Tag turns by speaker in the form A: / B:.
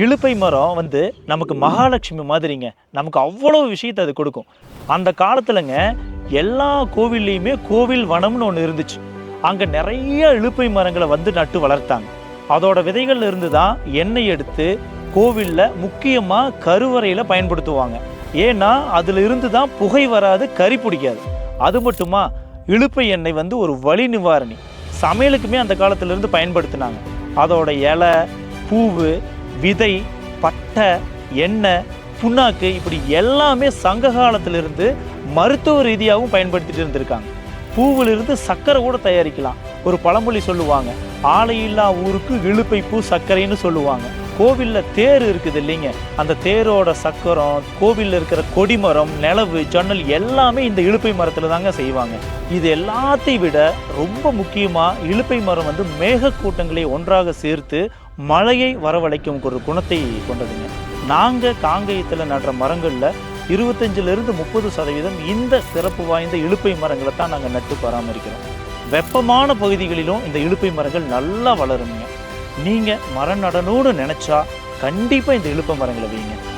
A: இலுப்பை மரம் வந்து நமக்கு மகாலட்சுமி மாதிரிங்க. நமக்கு அவ்வளோ விஷயத்தை அது கொடுக்கும். அந்த காலத்துலங்க எல்லா கோவில்லையுமே கோவில் வனம்னு ஒன்று இருந்துச்சு. அங்கே நிறைய இலுப்பை மரங்களை வந்து நட்டு வளர்த்தாங்க. அதோட விதைகள்ல இருந்து தான் எண்ணெய் எடுத்து கோவிலில் முக்கியமாக கருவறையில் பயன்படுத்துவாங்க. ஏன்னா அதில் இருந்து தான் புகை வராது கறி பிடிக்காது. அது மட்டுமா இலுப்பை எண்ணெய் வந்து ஒரு வழி நிவாரணி. சமையலுக்குமே அந்த காலத்திலேருந்து பயன்படுத்தினாங்க. அதோட இலை பூவு விதை பட்டை எண்ணெய் புண்ணாக்கு இப்படி எல்லாமே சங்க காலத்திலிருந்து மருத்துவ ரீதியாகவும் பயன்படுத்திட்டு இருந்திருக்காங்க. பூவிலிருந்து சர்க்கரை கூட தயாரிக்கலாம். ஒரு பழமொழி சொல்லுவாங்க ஆலையில்லா ஊருக்கு இழுப்பை பூ சர்க்கரைன்னு சொல்லுவாங்க. கோவிலில் தேர் இருக்குது இல்லைங்க. அந்த தேரோட சக்கரம் கோவிலில் இருக்கிற கொடிமரம் நிலவு ஜன்னல் எல்லாமே இந்த இழுப்பை மரத்தில் தாங்க செய்வாங்க. இது எல்லாத்தையும் விட ரொம்ப முக்கியமாக இழுப்பை மரம் வந்து மேகக்கூட்டங்களை ஒன்றாக சேர்த்து மழையை வரவழைக்கும் ஒரு குணத்தை கொண்டதுங்க. நாங்கள் காங்கேயத்தில் நடுற மரங்களில் இருபத்தஞ்சிலிருந்து முப்பது சதவீதம் இந்த சிறப்பு வாய்ந்த இழுப்பை மரங்களை தான் நாங்கள் நட்டு பராமரிக்கிறோம். வெப்பமான பகுதிகளிலும் இந்த இழுப்பை மரங்கள் நல்லா வளருங்க. நீங்கள் மரம் நடணும்னு நினச்சா கண்டிப்பாக இந்த இழுப்ப மரங்களை வைங்க